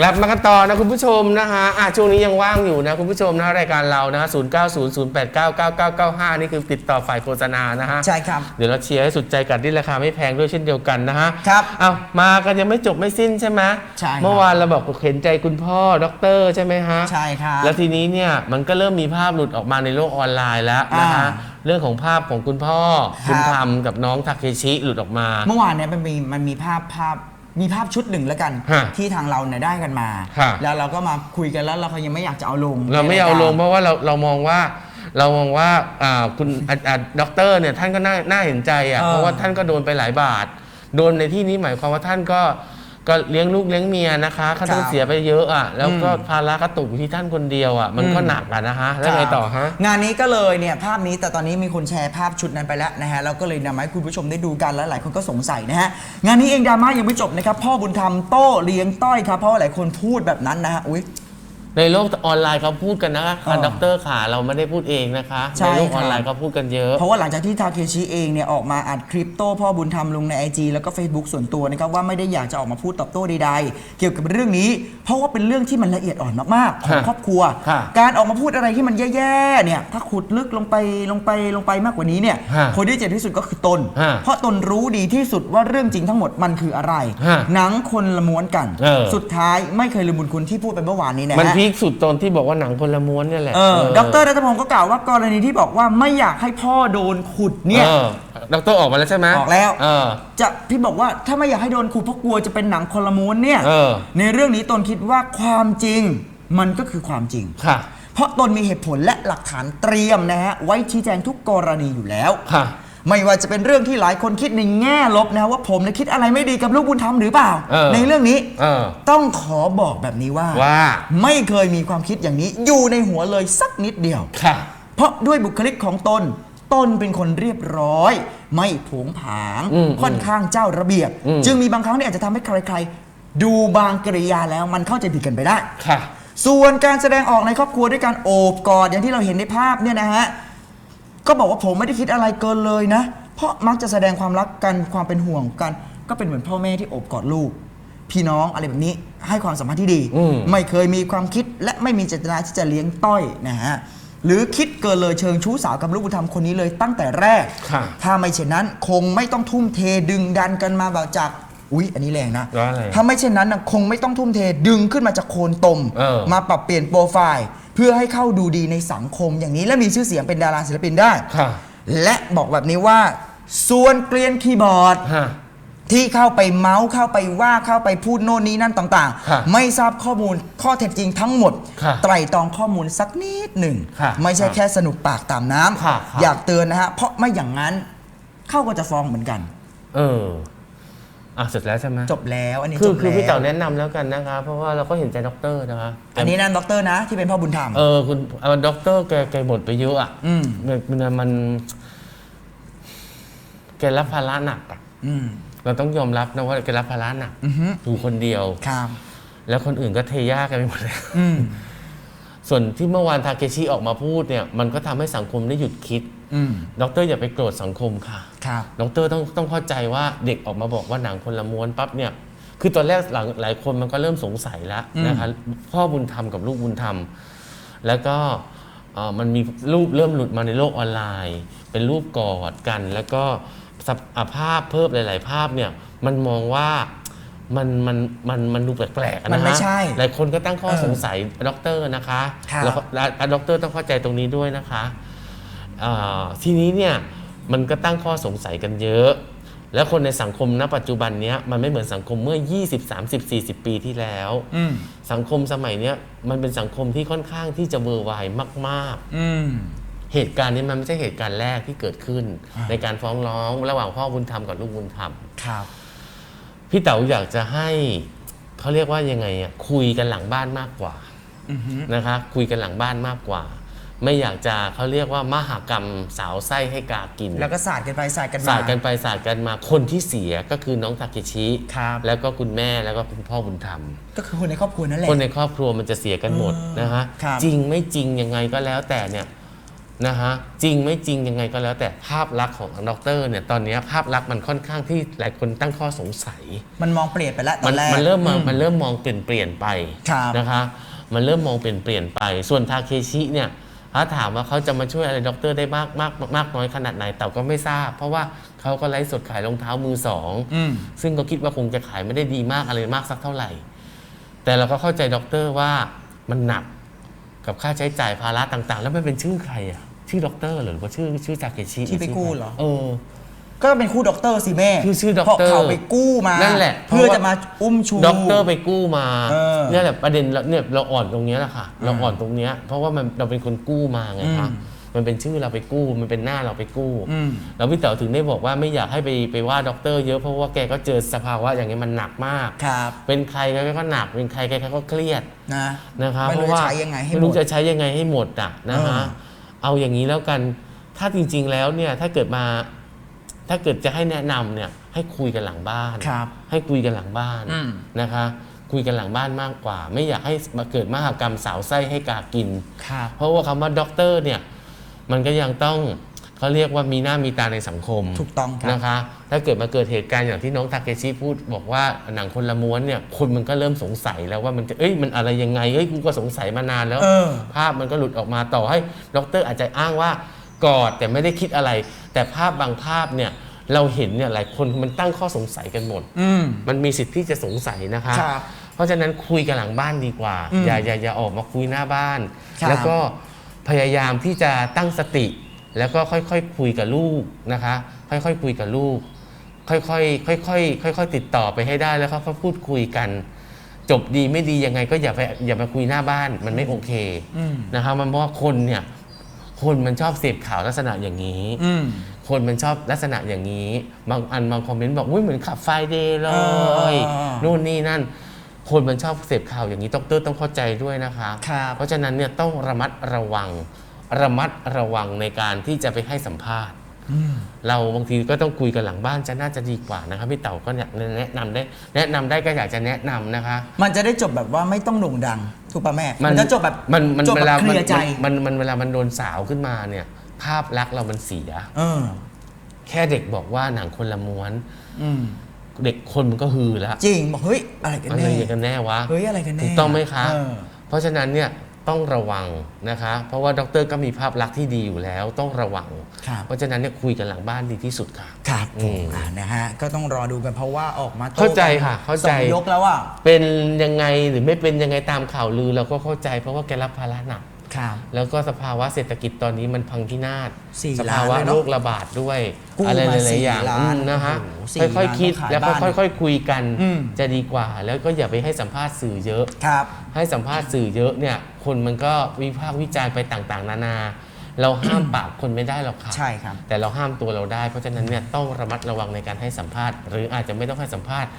กลับมากันต่อนะคุณผู้ชมนะฮะอะช่วงนี้ยังว่างอยู่นะคุณผู้ชมนะรายการเรานะฮะ0 9 0 0 8 9 9 9 9 5นี่คือติดต่อฝ่ายโฆษณานะฮะ ใช่ครับ เดี๋ยวเราเชียร์ให้สุดใจกันที่ราคาไม่แพงด้วยเช่นเดียวกันนะฮะครับเอามากันยังไม่จบไม่สิ้นใช่ไหมใช่ครับ เมื่อวานเราบอกเห็นใจคุณพ่อด็อกเตอร์ใช่ไหมฮะ ใช่ครับ แล้วทีนี้เนี่ยมันก็เริ่มมีภาพหลุดออกมาในโลกออนไลน์แล้วนะฮะอ่าเรื่องของภาพของคุณพ่อ ครับ คุณธรรมกับน้องทาเคชิหลุดออกมา เมื่อวานเนี่ยมันมีมันมีภาพภาพ มีภาพชุดหนึ่งแล้วกัน ฮะที่ทางเราเนี่ยได้กันมา ฮะ แล้วเราก็มาคุยกันแล้วเราก็ยังไม่อยากจะเอาลงเราไม่เอาลงในเพรยกราะว่าเราเรามองว่าเรามองว่าอ่าคุณอ่าอ่าด็อกเตอร์เนี่ยท่านก็น่าน่าเห็นใจอะเออเพราะว่าท่านก็โดนไปหลายบาท โดนในที่นี้หมายความว่าท่านก็ ก็เลี้ยงลูกเลี้ยงเมียนะคะเขาต้องครับเสียไปเยอะอะแล้วก็อืมภาระก็ตกอยู่ที่ท่านคนเดียวอะมันก็อืมหนักอะนะฮะแล้วไงต่อฮะงานนี้ก็เลยเนี่ยภาพนี้แต่ตอนนี้มีคนแชร์ภาพชุดนั้นไปแล้วนะฮะเราก็เลยนำมาให้คุณผู้ชมได้ดูกันแล้วหลายคนก็สงสัยนะฮะงานนี้เองดราม่ายังไม่จบนะครับพ่อบุญธรรมโต้เลี้ยงต้อยครับเพราะว่าหลายคนพูดแบบนั้นนะฮะอุ้ย ในโลกออนไลน์เขาพูดกันนะคะเออด็อกเตอร์ขาเราไม่ได้พูดเองนะคะใช่ในโลกคอรับอนไลน์เขาพูดกันเยอะ เพราะว่าหลังจากที่ทาเคชิเองเนี่ยออกมาอัดคลิปโต้พ่อบุญธรรมลงใน IG แล้วก็ Facebook ส่วนตัวนะครับว่าไม่ได้อยากจะออกมาพูดตอบโต้ใดๆ เกี่ยวกับเรื่องนี้ เพราะว่าเป็นเรื่องที่มันละเอียดอ่อนมากๆของฮะครอบครัวฮะการออกมาพูดอะไรที่มันแย่ๆเนี่ยถ้าขุดลึกลงไปลงไปลงไปมากกว่านี้เนี่ยฮะคนที่เจ็บที่สุดก็คือตนฮะเพราะตนรู้ดีที่สุดว่าเรื่องจริงทั้งหมดมันคืออะไรฮะหนังคนละม้วนกันเออสุดท้ายไม่เคยลืมบุญคุณที่พูดไปเมื่อวานนี้นะมันฮะพีคสุดตอนที่บอกว่าหนังคนละม้วนเนี่ยแหละเออดรรัตพงศ์ก็กล่าวว่ากรณีที่บอกว่าไม่อยากให้พ่อโดนขุดเนี่ยเออด็อกเตอร์ออกมาแล้วใช่ไหมออกแล้ว เออ จะพี่บอกว่าถ้าไม่อยากให้โดนขู่เพราะกลัวจะเป็นหนังคนละม้วนเนี่ย เออ ในเรื่องนี้ตนคิดว่าความจริงมันก็คือความจริง ค่ะ เพราะตนมีเหตุผลและหลักฐานเตรียมนะฮะไว้ชี้แจงทุกกรณีอยู่แล้ว ค่ะ ไม่ว่าจะเป็นเรื่องที่หลายคนคิดในแง่ลบนะฮะว่าผมเนี่ยคิดอะไรไม่ดีกับลูกบุญธรรมหรือเปล่า เออในเรื่องนี้เออ ต้องขอบอกแบบนี้ว่า ว่าไม่เคยมีความคิดอย่างนี้อยู่ในหัวเลยสักนิดเดียว ค่ะ เพราะด้วยบุคลิกของตน ตนเป็นคนเรียบร้อย ไม่ผงผาง อืมค่อนข้างเจ้าระเบียบอืมจึงมีบางครั้งที่อาจจะทำให้ใครๆ ดูบางกริยาแล้วมันเข้าใจผิดกันไปได้ ค่ะ ส่วนการแสดงออกในครอบครัวด้วยการโอบกอดอย่างที่เราเห็นในภาพเนี่ยนะฮะ ก็บอกว่าผมไม่ได้คิดอะไรเกินเลยนะ เพราะมักจะแสดงความรักกันความเป็นห่วงกัน ก็เป็นเหมือนพ่อแม่ที่โอบกอดลูก พี่น้องอะไรแบบนี้ให้ความสัมพันธ์ที่ดี อืม ไม่เคยมีความคิดและไม่มีเจตนาที่จะเลี้ยงต้อยนะฮะหรือคิดเกินเลยเชิงชู้สาวกับลูกบุญธรรมคนนี้เลยตั้งแต่แรก ค่ะ ถ้าไม่เช่นนั้นคงไม่ต้องทุ่มเทดึงดันกันมาแบบจากอุ๊ยอันนี้แรงนะว่าอะไรถ้าไม่เช่นนั้นนะคงไม่ต้องทุ่มเทดึงขึ้นมาจากโคนตม เออมาปรับเปลี่ยนโปรไฟล์เพื่อให้เข้าดูดีในสังคมอย่างนี้และมีชื่อเสียงเป็นดาราศิลปินได้ ค่ะ และบอกแบบนี้ว่าส่วนเกลียนคีย์บอร์ด ฮะ ที่เข้าไปเมาส์เข้าไปว่าเข้าไปพูดโน่นนี้นั่นต่างค่ะๆ ไม่ทราบข้อมูลข้อเท็จจริงทั้งหมด ค่ะไตร่ตรองข้อมูลสักนิดหนึ่ง ค่ะไม่ใช่ค่ะแค่สนุกปากตามน้ำค่ะค่ะอยากเตือนนะฮะ เพราะไม่อย่างนั้นเข้าก็จะฟ้องเหมือนกัน เออ อะเสร็จแล้วใช่ไหมจบแล้วอันนี้คืจอบคือพี่แล้เต๋าวแนะนำแล้วกันนะคะ เพราะว่าเราก็เห็นใจด็อกเตอร์นะคะอันนี้นั่นด็อกเตอร์นะที่เป็นพ่อบุญธรรม เออคุณเอาด็อกเตอร์แกแกหมดไปเยอะอะอืม มันมันมันแกรับภาระหนักอะอืมเราต้องยอมรับนะว่าแกรับภาระหนักอือฮึอยู่คนเดียว ครับแล้วคนอื่นก็เทย่ากันไปหมดเลยอืม ส่วนที่เมื่อวานทาเคชิออกมาพูดเนี่ยมันก็ทำให้สังคมได้หยุดคิด อืมด็อกเตอร์อย่าไปโกรธสังคมค่ะ ครับ ดรต้องต้องเข้าใจว่าเด็กออกมาบอกว่าหนังคนละม้วนปั๊บเนี่ย คือตอนแรกหลังหลายคนมันก็เริ่มสงสัยแล้วอืม นะคะพ่อบุญธรรมกับลูกบุญธรรม แล้วก็เอ่อมันมีรูปเริ่มหลุดมาในโลกออนไลน์ เป็นรูปกอดกัน แล้วก็สภอะภาพเพิ่มหลาย ๆ ภาพเนี่ยมันมองว่า มันมันมันมันดูแปลกๆอะมันะนไม่ฮะใช่หลายคนก็ตั้งข้อเออสงสัยด็อกเตอร์นะคะครับแล้วก็และด็อกเตอร์ต้องเข้าใจตรงนี้ด้วยนะคะอ่าทีนี้เนี่ยมันก็ตั้งข้อสงสัยกันเยอะ แล้วคนในสังคมณปัจจุบันเนี้ยมันไม่เหมือนสังคมเมื่อ 20 30 40 ปีที่แล้ว อืม สังคมสมัยเนี้ยมันเป็นสังคมที่ค่อนข้างที่จะเวอร์ไวมากอืมๆเหตุการณ์นี้มันไม่ใช่เหตุการณ์แรกที่เกิดขึ้น ในการฟ้องร้องระหว่างพ่อบุญธรรมกับลูกบุญธรรม ครับ พี่เต๋าอยากจะให้เขาเรียกว่ายังไงอะคุยกันหลังบ้านมากกว่าอือฮึนะคะ คุยกันหลังบ้านมากกว่า ไม่อยากจะเขาเรียกว่ามหากรรมสาวไส้ให้กากินแล้วก็สาดกันไปสาดกันมา สาดกันไปสาดกันมาคนที่เสียก็คือน้องทาเคชิครับ แล้วก็คุณแม่แล้วก็คุณพ่อบุญธรรม ก็คือคนในครอบครัวนั่นแหละ คนในครอบครัวมันจะเสียกันหมดเออนะฮะครับ จริงไม่จริงยังไงก็แล้วแต่เนี่ย นะฮะจริงไม่จริงยังไงก็แล้ว แต่ภาพลักษณ์ของด็อกเตอร์เนี่ยตอนนี้ภาพลักษณ์มันค่อนข้างที่หลายคนตั้งข้อสงสัย มันมองเปลี่ยนไปแล้วตอมันนแรกมันเริ่มมองอืมันเริ่มมองเปลี่ยนเปลี่ยนไปครับนะคะมันเริ่มมองเปลี่ยนเปลี่ยนไป ส่วนทาเคชิเนี่ยถ้าถามว่าเขาจะมาช่วยอะไรด็อกเตอร์ได้มากมากมากน้อยขนาดไหนแต่ก็ไม่ทราบ เพราะว่าเขาก็ไลฟ์สดขายรองเท้ามือสองอืมซึ่งก็คิดว่าคงจะขายไม่ได้ดีมากอะไรมากสักเท่าไหร่ แต่เราก็เข้าใจด็อกเตอร์ว่ามันหนักกับค่าใช้จ่ายภาระต่างๆ แล้วมันเป็นชื่อใครอะ ชื่อด็อกเตอร์เหรอหรือว่าชื่อชื่อทาเคชิที่ไปกู้เหรอ เออ ก็เป็นคู่ด็อกเตอร์สิแม่ชื่อชื่อด็อกเพราะเตอร์เขาไปกู้มานั่นแหละเพื่อเพราะว่าจะมาอุ้มชู ด็อกเตอร์ไปกู้มาเออเนี่ยแหละประเด็นเราเนี่ยเราอ่อนตรงเนี้ยแหละค่ะ เราอืมอ่อนตรงเนี้ยเพราะว่ามันเราเป็นคนกู้มาไงคะอืมมันเป็นชื่อเราไปกู้ มันเป็นหน้าเราไปกู้อืม แล้วพี่เต๋อถึงได้บอกว่าไม่อยากให้ไปไปว่าด็อกเตอร์เยอะเพราะว่าแกก็เจอสภาวะอย่างนี้ยมันหนักมาก ครับเป็นใครแกก็หนักเป็นใครแกก็เครียด นะ นะคะไม่รู้เพราะว่าจะใช้ยังไงให้ไม่รู้หมดจะใช้ยังไงให้หมดอะนะคะเออ เอาอย่างนี้แล้วกัน ถ้าจริง ๆ แล้วเนี่ยถ้าเกิดมา ถ้าเกิดจะให้แนะนำเนี่ย ให้คุยกันหลังบ้าน ครับ ให้คุยกันหลังบ้านอืม นะคะ คุยกันหลังบ้านมากกว่า ไม่อยากให้มาเกิดมหากรรมสาวไส้ให้กากิน ครับ เพราะว่าคำว่าด็อกเตอร์เนี่ย มันก็ยังต้อง เขาเรียกว่ามีหน้ามีตาในสังคมถูกต้องครับนะคะ ถ้าเกิดมาเกิดเหตุการณ์อย่างที่น้องทาเคชิพูดบอกว่าหนังคนละม้วนเนี่ยคนมันก็เริ่มสงสัยแล้วว่ามันจะเอ้ยมันอะไรยังไงเอ้ยกูก็สงสัยมานานแล้วเออภาพมันก็หลุดออกมาต่อให้ด็อกเตอร์อาจจะอ้างว่ากอดแต่ไม่ได้คิดอะไร แต่ภาพบางภาพเนี่ยเราเห็นเนี่ยหลายคนมันตั้งข้อสงสัยกันหมดอืมมันมีสิทธิ์ที่จะสงสัยนะคะครับเพราะฉะนั้นคุยกันหลังบ้านดีกว่าอืมอย่าอย่าอย่าออกมาคุยหน้าบ้านครับแล้วก็พยายามที่จะตั้งสติ แล้วก็ค่อยๆคุยกับลูกนะคะ ค่อยๆคุยกับลูก ค่อยๆค่อยๆค่อยๆติดต่อไปให้ได้แล้วก็ค่อยๆพูดคุยกัน จบดีไม่ดียังไงก็อย่าไปอย่ามาคุยหน้าบ้านมันไม่โอเคอืมนะคะมันเพราะว่าคนเนี่ยคนมันชอบเสพข่าวลักษณะอย่างนี้อืมคนมันชอบลักษณะอย่างนี้ บางอันบางคอมเมนต์บอกอุ้ยเหมือนขับไฟเดย์เลเออยนู่นนี่นั่น คนมันชอบเสพข่าวอย่างนี้ต้องเตอร์ต้องเข้าใจด้วยนะคะครับเพราะฉะนั้นเนี่ยต้องระมัดระวัง ระมัดระวังในการที่จะไปให้สัมภาษณ์อืมเราบางทีก็ต้องคุยกันหลังบ้านจะน่าจะดีกว่านะคะพี่เต๋าก็เนี่ยแนะนำได้ แนะนำได้ก็อยากจะแนะนำนะคะ มันจะได้จบแบบว่าไม่ต้องโด่งดัง ถูกป่ะแม่ มันจะจบแบบมันมันจบเวแบลาบเคมันลียร์ใจมันมันเวลามันโดนสาวขึ้นมาเนี่ย ภาพลักษณ์เรามันเสียเออแค่เด็กบอกว่าหนังคนละม้วนอืมเด็กคนมันก็ฮือแล้วจริงบอกเฮ้ยอะไรกันอะไรแน่อย่างกันแน่วะเฮ้ยอะไรกันแน่ถูกต้องไหมคะเออเพราะฉะนั้นเนี่ย ต้องระวังนะคะ เพราะว่าด็อกเตอร์ก็มีภาพลักษณ์ที่ดีอยู่แล้วต้องระวัง ครับ เพราะฉะนั้นเนี่ยคุยกันหลังบ้านดีที่สุดค่ะ ครับอืมอ่านะฮะ ก็ต้องรอดูกันเพราะว่าออกมาโต้เข้าใจกันค่ะ เข้าใจสองยกแล้วอะ เป็นยังไงหรือไม่เป็นยังไงตามข่าวลือเราก็เข้าใจ เพราะว่าแกรับภาระหนัก ครับ แล้วก็สภาวะเศรษฐกิจตอนนี้มันพังพินาศสี่สภาวะล้านเลยเนอะโรคระบาดด้วย กู้อะไรหมาลายๆอย่างสี่ล้านอืมนะฮะโอ้โหสี่ค่อยล้านๆคิดต้องขายแล้วบ้านค่อยๆคุยกันอืม จะดีกว่า แล้วก็อย่าไปให้สัมภาษณ์สื่อเยอะ ครับ ให้สัมภาษณ์สื่อเยอะเนี่ย คนมันก็วิพากษ์วิจารณ์ไปต่างๆ นานา เราห้าม ปากคนไม่ได้หรอกค่ะใช่ครับ แต่เราห้ามตัวเราได้ เพราะฉะนั้นเนี่ยต้องระมัดระวังในการให้สัมภาษณ์ หรืออาจจะไม่ต้องให้สัมภาษณ์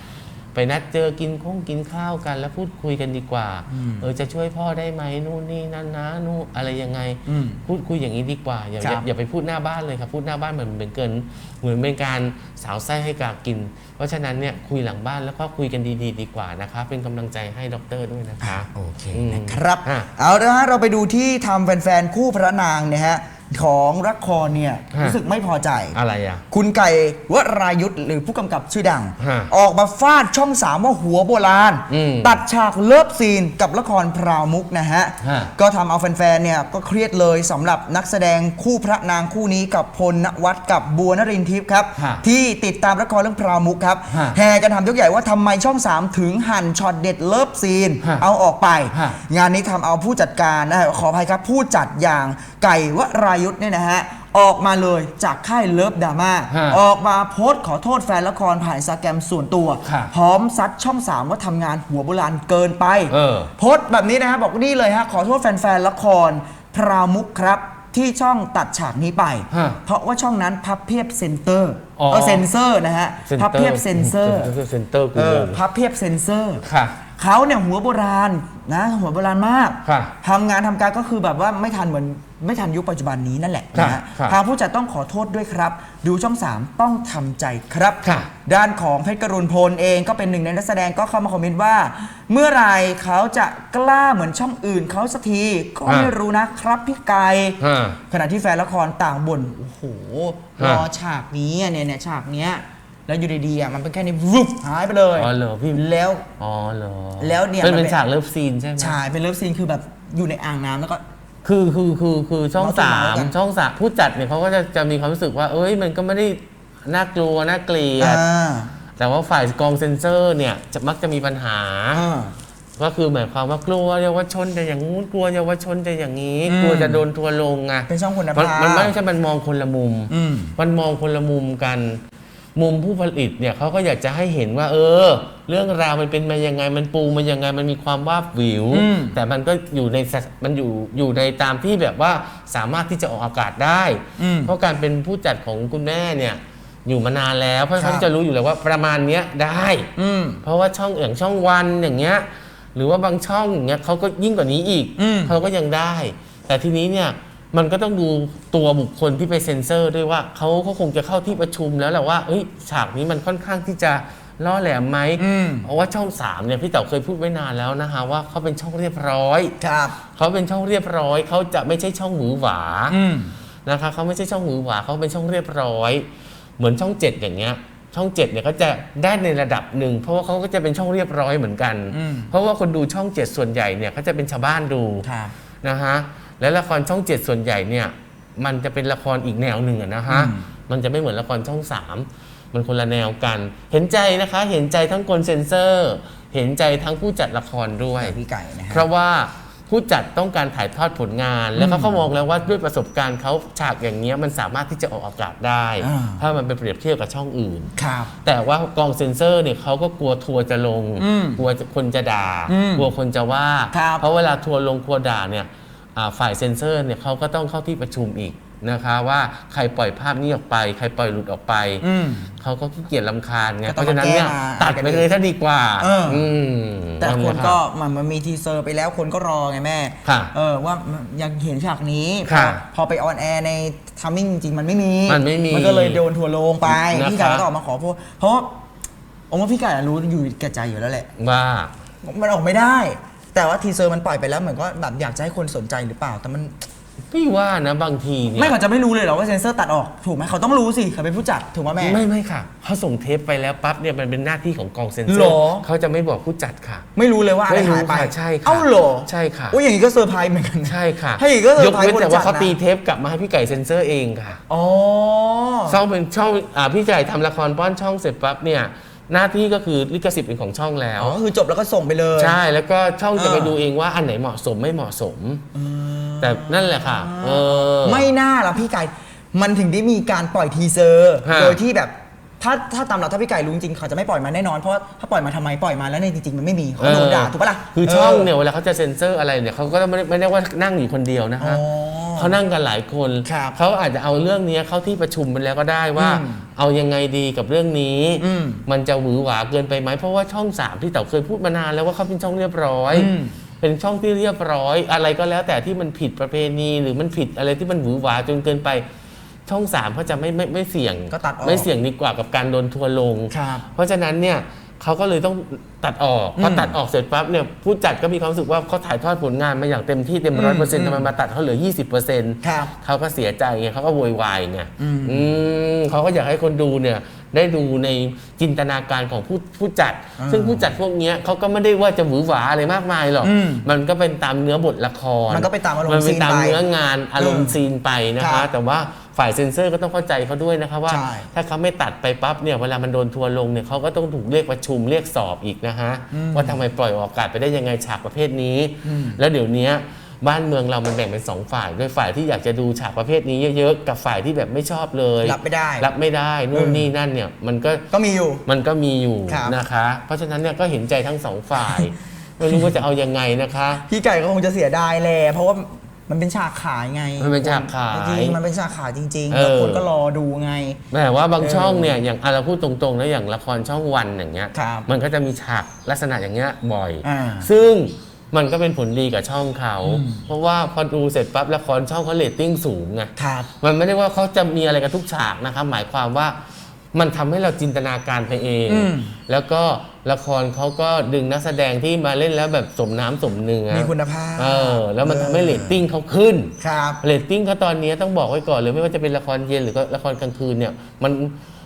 ไปนัดเจอกินข้งกินข้าวกัน แล้วพูดคุยกันดีกว่าอืมเออจะช่วยพ่อได้ไหมนู่นนี่นั่นนะนู่นอะไรยังไงอืมพูดคุยอย่างนี้ดีกว่า อย่าครัอย่าบอย่าไปพูดหน้าบ้านเลยครับ พูดหน้าบ้านเหมือนเป็นเกิน เหมือนเป็นการสาวไส้ให้กากิน เพราะฉะนั้นเนี่ยคุยหลังบ้านแล้วก็คุยกันดี ๆ ดีกว่านะคะเป็นกำลังใจให้ด็อกเตอร์ด้วยนะคะโอเคอืมนะครับอะเอาละฮะเราไปดูที่ทำแฟนๆคู่พระนางเนี่ยฮะ ของรักครเนี่ยฮะ รู้สึกไม่พอใจ อะไรอะ คุณไก่วรายุทธ์หรือผู้กำกับชื่อดัง ฮะออกมาฟาดช่องสามว่าหัวโบราณ อืมตัดฉากเลิฟซีนกับละครพราวมุกนะฮะ ฮะ ก็ทำเอาแฟนๆเนี่ยก็เครียดเลยสำหรับนักแสดงคู่พระนางคู่นี้กับพลนวัตกับบัวนรินทร์ทิพย์ครับ ฮะที่ติดตามละครเรื่องพราวมุกครับ ฮะแห่กันทำยกใหญ่ว่าทำไมช่อง 3 ถึงหั่นช็อตเด็ดเลิฟซีน ฮะเอาออกไป ฮะ งานนี้ทำเอาผู้จัดการนะฮะขออภัยครับผู้จัดอย่างไก่วรายุทธ์เนี่ยนะฮะออกมาเลยจากค่ายเลิฟดราม่าฮะออกมาโพสต์ขอโทษแฟนละครผ่านอินสตาแกรมส่วนตัว ค่ะพร้อมซัดช่อง3ว่าทำงานหัวโบราณเกินไป เออ โพสต์แบบนี้นะฮะบอกนี่เลยฮะขอโทษแฟนๆละคร พราวมุกครับที่ช่องตัดฉากนี้ไป ฮะเพราะว่าช่องนั้นพับเพียบเซนเตอร์อ๋อ เออเซนเซอร์นะฮะ พับเพียบเซนเซอร์ เซนเตอร์กูเององพับเพียบเซนเซอร์ ค่ะ เขาเนี่ยหัวโบราณนะหัวโบราณมากค่ะทำงานทำการก็คือแบบว่าไม่ทันเหมือนไม่ทันยุคปัจจุบันนี้นั่นแหละครับนะฮะครับทางผู้จัดต้องขอโทษด้วยครับ ดูช่อง 3 ต้องทำใจครับ ค่ะ ด้านของเพชรกรุณพลเองก็เป็นหนึ่งในนักแสดงก็เข้ามาคอมเมนต์ว่า เมื่อไหรเขาจะกล้าเหมือนช่องอื่นเขาสักทีก็ไม่อะรู้นะครับพี่ไก่ฮะขณะที่แฟนละครต่างบ่นโอ้โห รฮะอฉากนี้อะเนี่ยเนี่ยฉากเนี้ย แล้วอยู่ดีๆอะมันเป็นแค่นี้วุบหายไปเลยอ๋อเหรอพี่ แล้ว อ๋อเหรอแล้วเนี่ยเป็นมันเป็นเป็น ฉากเลิฟซีนใช่ไหมชายเป็นเลิฟซีนคือแบบอยู่ในอ่างน้ำแล้วก็ คือคือคือคือช่องเมาส์ต่อสาเมาส์มกันช่องสามผู้จัดเนี่ยเขาก็จะจะมีความรู้สึกว่า เอ้ยมันก็ไม่ได้น่ากลัวน่าเกลียด อ่าแต่ว่าฝ่ายกองเซนเซอร์เนี่ยจะมักจะมีปัญหา อ่า ก็คือหมายความว่ากลัวเยาวชนจะอย่างงู้นกลัวเยาวชนจะอย่างนี้ อืม กลัวจะโดนทัวร์ลงไงเป็นช่องคุณมันภาพมันไม่ใช่มันมองคนละมุม อืม มันมองคนละมุมกัน มุมผู้ผลิตเนี่ยเขาก็อยากจะให้เห็นว่า เออ เรื่องราวมันเป็นมายังไงมันปูมายังไงมันมีความวาบหวิว อืม แต่มันก็อยู่ในสถมันอยู่อยู่ในตามที่แบบว่าสามารถที่จะออกอากาศได้ อืม เพราะการเป็นผู้จัดของคุณแม่เนี่ยอยู่มานานแล้ว เพราะครัเขาบจะรู้อยู่แล้วว่าประมาณเนี้ยได้ อืม เพราะว่าช่องอย่างช่องวันอย่างเงี้ย หรือว่าบางช่องอย่างเงี้ยเขาก็ยิ่งกว่านี้อีกอืม เขาก็ยังได้ แต่ทีนี้เนี่ย มันก็ต้องดูตัวบุคคลที่ไปเซ็นเซอร์ด้วยว่าเขาเขาคงจะเข้าที่ประชุมแล้วแหละว่าเอ้ยฉากนี้มันค่อนข้างที่จะล่อแหลมไหมอืม เพราะว่าช่องสามเนี่ยพี่เต๋อเคยพูดไว้นานแล้วนะคะว่าเขาเป็นช่องเรียบร้อยครับ เขาเป็นช่องเรียบร้อยเขาจะไม่ใช่ช่องหวือหวา อืม นะคะเขาไม่ใช่ช่องหวือหวาเขาเป็นช่องเรียบร้อย เหมือนช่องเจ็ดอย่างเงี้ย ช่องเจ็ดเนี่ยก็จะได้ในระดับหนึ่งเพราะว่าเขาก็จะเป็นช่องเรียบร้อยเหมือนกัน อืม เพราะว่าคนดูช่องเจ็ดส่วนใหญ่เนี่ยเขาจะเป็นชาวบ้านดูครับ นะฮะ และละครช่องเจ็ดส่วนใหญ่เนี่ย มันจะเป็นละครอีกแนวหนึ่งอะนะฮะอืมมันจะไม่เหมือนละครช่องสามมันคนละแนวกัน เห็นใจนะคะ เห็นใจทั้งคนเซ็นเซอร์ เห็นใจทั้งผู้จัดละครด้วย พี่ไก่นะฮะ เพราะว่าผู้จัดต้องการถ่ายทอดผลงาน แล้วอืเขามก็มองแล้วว่าด้วยประสบการณ์เขาฉากอย่างเงี้ยมันสามารถที่จะออกอากาศได้ อ่า ถ้ามันไปเปรียบเทียบกับช่องอื่น ครับ แต่ว่ากองเซ็นเซอร์เนี่ยเขาก็กลัวทัวร์จะลง อืมกลัวคนจะด่า อืมกลัวคนจะว่า ครับเพราะเวลาทัวร์ลงกลัวด่าเนี่ยอ่า ฝ่ายเซ็นเซอร์เนี่ยเขาก็ต้องเข้าที่ประชุมอีกนะคะว่าใครปล่อยภาพนี้ออกไป ใครปล่อยหลุดออกไปอืม เขาก็ขี้เกียจลำคาญไงก็เพต้องราะฉะนั้นเนี่ยมาแก้มาตัดไปเลยถ้าดีกว่าเอออื มแต่คนแหละก็รับมันมันมีทีเซอร์ไปแล้วคนก็รอไงแม่ ค่ะเออว่าอยากเห็นฉากนี้ค่ะพอพอไปออนแอร์ในทัมมิ่งจริงๆมันไม่มีมันไม่มีมันก็เลยโดนทัวร์ลงไปนะคะ พี่ไก่ก็ต้องออกมาขอโทษเพราะว่าผมว่าพี่ไก่รู้อยู่แก่ใจอยู่แล้วแหละ ว่า มันออกไม่ได้ แต่ว่าทีเซอร์มันปล่อยไปแล้วเหมือนก็แบบอยากจะให้คนสนใจหรือเปล่า แต่มันพี่ว่านะบางทีเนี่ยไม่เขาจะไม่รู้เลยเหรอว่าเซนเซอร์ตัดออกถูกไหมเขาต้องรู้สิเขาเป็นผู้จัดถูกไหมแม่ ไม่ไม่ค่ะเขาส่งเทปไปแล้วปั๊บเนี่ยมันเป็นหน้าที่ของกองเซ็นเซอหรร์อเขาจะไม่บอกผู้จัดค่ะ ไม่รู้เลยว่าอะไรไม่รู้หายไปค่ะใช่ค่ะเอ้าเหรอใช่ค่ะ อุ้ยอย่างนี้ก็เซอร์ไพรส์เหมือนกันนะ ใช่ค่ะให้อีกก็เซอร์ยกไพรส์เว้นแต่ว่าคนจัดเขานะตีเทปกลับมาให้พี่ไก่เซ็นเซอร์เองค่ะอ๋อ ช่องเป็นช่องอ่าพี่ไก่ทำละครป้อนช่องเสร็จปั๊บเนี่ย หน้าที่ก็คือลิขสิทธิ์เป็นของช่องแล้ว อ๋อก็คือจบแล้วก็ส่งไปเลย ใช่แล้วก็ช่องจะเออไปดูเองว่าอันไหนเหมาะสมไม่เหมาะสม แต่นั่นแหละค่ะ เออ ไม่น่าละพี่ไก่มันถึงได้มีการปล่อยทีเซอร์ ฮะโดยที่แบบ ถ้าถ้าตามหลักถ้าพี่ไก่รู้จริงๆเขาจะไม่ปล่อยมาแน่นอนเพราะว่าถ้าปล่อยมาทำไมปล่อยมาแล้วในจริงๆมันไม่มีเขาโดนด่าถูกปะล่ะคือช่องเนี่ยเวลาเขาจะเซ็นเซอร์อะไรเนี่ยเขาก็ไม่ได้ไม่ได้ว่านั่งอยู่คนเดียวนะอ๋อฮะเขานั่งกันหลายคนครับเขาอาจจะเอาเรื่องนี้เข้าที่ประชุมไปแล้วก็ได้ว่า อืมเอายังไงดีกับเรื่องนี้ อืมมันจะหวือหวาเกินไปไหมเพราะว่าช่องสามที่เต๋อเคยพูดมานานแล้วว่าเขาเป็นช่องเรียบร้อย อืม เป็นช่องที่เรียบร้อย อะไรก็แล้วแต่ที่มันผิดประเพณีหรือมันผิดอะไรที่มันหวือหวาจนเกินไป ช่องสามเขาจะไม่ไม่ไม่เสี่ยงก็ตัดออกไม่เสี่ยงดีกว่ากับการโดนทัวร์ลง ครับ เพราะฉะนั้นเนี่ยเขาก็เลยต้องตัดออกพออืมตัดออกเสร็จปั๊บเนี่ยผู้จัดก็มีความรู้สึกว่าเขาถ่ายทอดผลงานมาอย่างเต็มที่เต็มร้อยเปอร์เซ็นต์ทำไมมาตัดเขาเหลือ20เปอร์เซ็นต์ครับเขาก็เสียใจไงเขาก็โวยวายไงอืมอืมเขาก็อยากให้คนดูเนี่ยได้ดูในจินตนาการของผู้ผู้จัดอ่าซึ่งผู้จัดพวกเนี้ยเขาก็ไม่ได้ว่าจะหวือหวาอะไรมากมายหรอก อืมมันก็เป็นตามเนื้อบทละครมันก็ไปตามอารมณ์มันเป็นซีนตามไป เนื้องานอารมณ์ซีนไปนะครัคะบแต่ว่า ฝ่ายเซ็นเซอร์ก็ต้องเข้าใจเขาด้วยนะคะว่า ใช่ ถ้าเขาไม่ตัดไปปั๊บเนี่ยเวลามันโดนทัวร์ลงเนี่ยเขาก็ต้องถูกเรียกประชุมเรียกสอบอีกนะฮะว่าทำไมปล่อยออกอากาศไปได้ยังไงฉากประเภทนี้ แล้วเดี๋ยวเนี้ยบ้านเมืองเรามันแบ่งเป็นสองฝ่ายด้วยฝ่ายที่อยากจะดูฉากประเภทนี้เยอะๆกับฝ่ายที่แบบไม่ชอบเลยรับไม่ได้รับไม่ได้นู่นเออนี่นั่นเนี่ยมันก็ ก็มีอยู่ มันก็มีอยู่ครับ นะคะ เพราะฉะนั้นเนี่ยก็เห็นใจทั้งสองฝ่าย ไม่รู้ว่าจะเอายังไงนะคะ พี่ไก่ก็คงจะเสียดายแหละเพราะว่า มันเป็นฉากขายไงมันเป็นฉากขายจริงๆมันเป็นฉากขายจริงๆเออแล้วคนก็รอดูไงแต่ว่าบางเออช่องเนี่ยอย่างอะเราพูดตรงๆนะอย่างละครช่องวันอย่างเงี้ย ครับมันก็จะมีฉากลักษณะอย่างเงี้ยบ่อย อ่า ซึ่งมันก็เป็นผลดีกับช่องเขา เพราะว่าพอดูเสร็จปั๊บละครช่องเขาเรตติ้งสูงไง ครับ มันไม่ได้ว่าเขาจะมีอะไรกับทุกฉากนะครับ หมายความว่า มันทำให้เราจินตนาการไปเอง อืม แล้วก็ละครเขาก็ดึงนักแสดงที่มาเล่นแล้วแบบสมน้ำสมเนื้อมีคุณภาพเออ แล้วมันทำให้เรตติ้งเขาขึ้น ครับ เรตติ้งเขาตอนนี้ต้องบอกไว้ก่อนเลยไม่ว่าจะเป็นละครเย็นหรือก็ละครกลางคืนเนี่ยมัน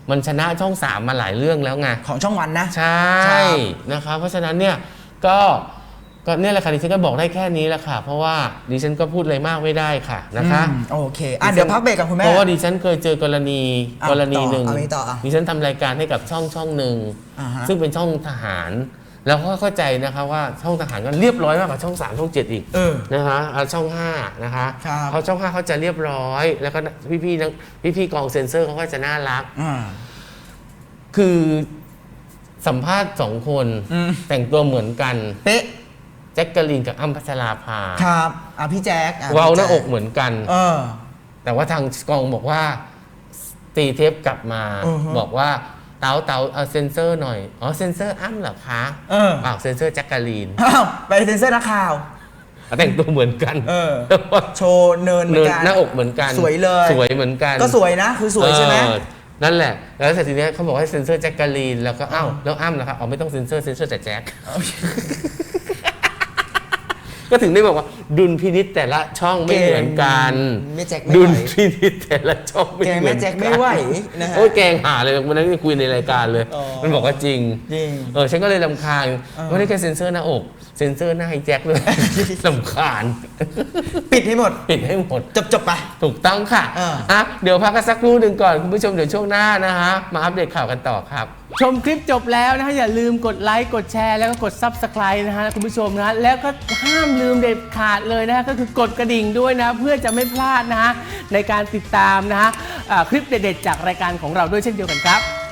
มันชนะช่องสามมาหลายเรื่องแล้วไง ของช่องวันนะ ใช่ครับ นะครับเพราะฉะนั้นเนี่ยก็ ก็เนี่ยแหละค่ะดิฉันก็บอกได้แค่นี้แหละค่ะ เพราะว่าดิฉันก็พูดอะไรมากไม่ได้ค่ะนะคะ อืมโอเคอะเดี๋ยวพักเบรกกับคุณแม่ เพราะว่าดิฉันเคยเจอกรณีอะกรณีหนึ่งต่อเอาไว้ต่ออะดิฉันทำรายการให้กับช่องช่องหนึ่งอ่าฮะ ซึ่งเป็นช่องทหาร แล้วก็เข้าใจนะคะว่าช่องทหารก็เรียบร้อยมากกว่าช่องสามช่องเจ็ดอีกเออ นะคะเอาช่องห้านะคะครับ เขาช่องห้าเขาจะเรียบร้อย แล้วก็พี่พี่นักพี่พี่ๆกองเซ็นเซอร์เขาก็จะน่ารัก อ่า คือสัมภาษณ์สองคนอืม แต่งตัวเหมือนกัน เป๊ะ แจ็คกะลีนกับอ้ำพัชราภาครับอะพี่แจ๊คอะเว้าหน้าพี่อแจ๊กเหมือนกัน เออ แต่ว่าทางกองบอกว่าตีเทปกลับมา อือฮะบอกว่าเต๋าเต๋าเอาเซนเซอร์หน่อย อ๋อเซนเซอร์อ้ำเหรอคะเออเปล่าเซนเซอร์แจ็คกะลีนอ้าวไปเซ็นเซอร์นักข่าว แต่งตัวเหมือนกันเออ โชว์เนินเหมืเนิอนนกัน หน้าอกเหมือนกันสวยเลย สวยเหมือนกัน ก็สวยนะ คือสวยใช่ไหม เออนั่นแหละ แล้วเสร็จทีเนี้ยเขาบอกให้เซนเซอร์แจ็คกะลีน แล้วก็อ้าวแล้วอ้ำนะครับเอาไม่ต้องเซนเซอร์เซนเซอร์แต่แจ็ค ก็ถึงได้บอกว่า ดุลพินิษแต่ละช่องไม่เหมือนกัน แม่แจ็คไม่ดุไหลวพินิษแต่ละช่องไม่แกเหมืแม่อนแจ็คกันไม่ไหวนะฮะ โอ้ยแกงหาเลยวันนั้นคุยในรายการเลย อ๋อ มันบอกว่าจริง จริง เออฉันก็เลยลำคาญเออ ไม่ได้แค่เซนเซอร์หน้าอก เซนเซอร์หน้าไอ้แจ็คเลย ลำคาญปิดให้หมด ปิดให้หมด จบจบๆไป ถูกต้องค่ะเอออะเดี๋ยวพักกันสักครู่หนึ่งก่อน คุณผู้ชมเดี๋ยวช่วงหน้านะฮะ มาอัปเดตข่าวกันต่อครับ ชมคลิปจบแล้วนะฮะ อย่าลืมกดไลค์ กดแชร์ แล้วก็กด Subscribe นะฮะ คุณผู้ชมนะฮะแล้วก็ห้ามลืมืมเด็ดขาดเลยนะฮะก็คือกดกระดิ่งด้วยนะเพื่อจะไม่พลาดนะฮะในการติดตามนะฮะอ่าคลิปเด็ดๆจากรายการของเราด้วยเช่นเดียวกันครับ